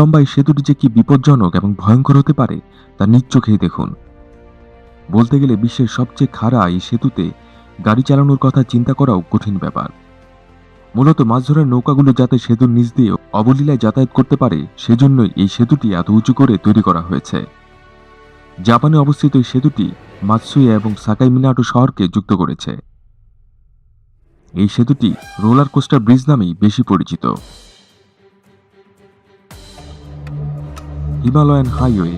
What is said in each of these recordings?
লম্বা এই সেতুটি যে কি বিপজ্জনক এবং ভয়ঙ্কর হতে পারে, তা নিজ চোখেই দেখুন। বলতে গেলে বিশ্বের সবচেয়ে খাড়া এই সেতুতে গাড়ি চালানোর কথা চিন্তা করাও কঠিন ব্যাপার। মূলত মাছ ধরার নৌকাগুলো যাতে সেতুর নিচ দিয়ে অবলীলায় যাতায়াত করতে পারে, সেজন্যই এই সেতুটি এত উঁচু করে তৈরি করা হয়েছে। জাপানে অবস্থিত এই সেতুটি মাতসুয়া এবং সাকাই মিনাটো শহরকে যুক্ত করেছে। এই সেতুটি রোলার কোস্টার ব্রিজ নামেই বেশি পরিচিত। হিমালয়ান হাইওয়ে।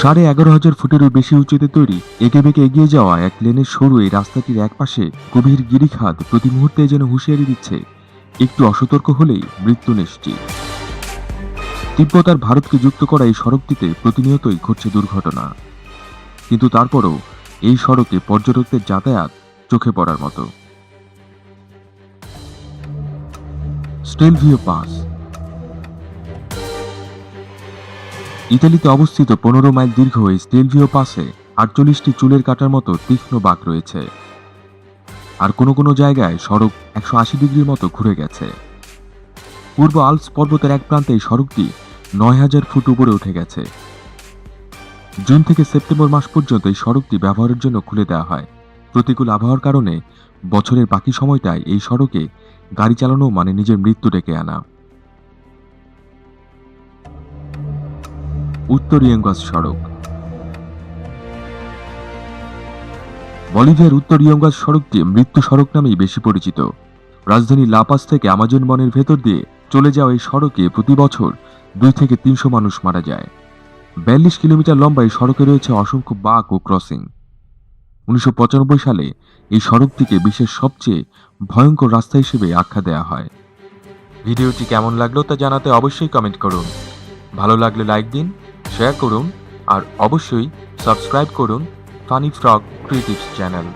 সাড়ে এগারো হাজার ফুটেরও বেশি উঁচুতে তৈরি একে বেঁকে এগিয়ে যাওয়া এক লেনের সরু এই রাস্তাটির একপাশে গভীর গিরিখাত প্রতি মুহূর্তে যেন হুঁশিয়ারি দিচ্ছে, একটু অসতর্ক হলেই মৃত্যু নিশ্চিত। তিব্বত আর ভারতকে যুক্ত করা এই সড়কটিতে প্রতিনিয়তই ঘটছে দুর্ঘটনা। কিন্তু তারপরও এই সড়কে পর্যটকদের যাতায়াত চোখে পড়ার মতো। Stelvio pass. ইতালিতে অবস্থিত পনেরো মাইল দীর্ঘ এই স্টেলভিও পাসে আটচল্লিশটি চুলের কাটার মতো তীক্ষ্ণ বাঁক রয়েছে। আর কোনো কোনো জায়গায় সড়ক একশো আশি ডিগ্রির মতো ঘুরে গেছে। পূর্ব আলপস পর্বতের এক প্রান্তে এই সড়কটি নয় হাজার ফুট উপরে উঠে গেছে। জুন থেকে সেপ্টেম্বর মাস পর্যন্ত এই সড়কটি ব্যবহারের জন্য খুলে দেওয়া হয়। প্রতিকূল আবহাওয়ার কারণে বছরের বাকি সময়টায় এই সড়কে গাড়ি চালানো মানে নিজের মৃত্যু ডেকে আনা। উত্তর ইয়ঙ্গাস সড়ক। বলিভিয়ার উত্তর ইয়ঙ্গাস সড়কটি মৃত্যু সড়ক নামেই বেশি পরিচিত। রাজধানী লাপাস থেকে আমাজন বনের ভেতর দিয়ে চলে যাওয়া এই সড়কে প্রতি বছর দুই থেকে তিনশো মানুষ মারা যায়। বিয়াল্লিশ কিলোমিটার লম্বা এই সড়কে রয়েছে অসংখ্য বাঁক ও ক্রসিং। উনিশশো পঁচানব্বই সালে এই সড়কটিকে বিশ্বের সবচেয়ে ভয়ঙ্কর রাস্তা হিসেবে আখ্যা দেওয়া হয়। ভিডিওটি কেমন লাগল তা জানাতে অবশ্যই কমেন্ট করুন। ভালো লাগলে লাইক দিন শেয়ার করুন, আর অবশ্যই সাবস্ক্রাইব করুন ফানি ফ্রক ক্রিয়েটিভস চ্যানেল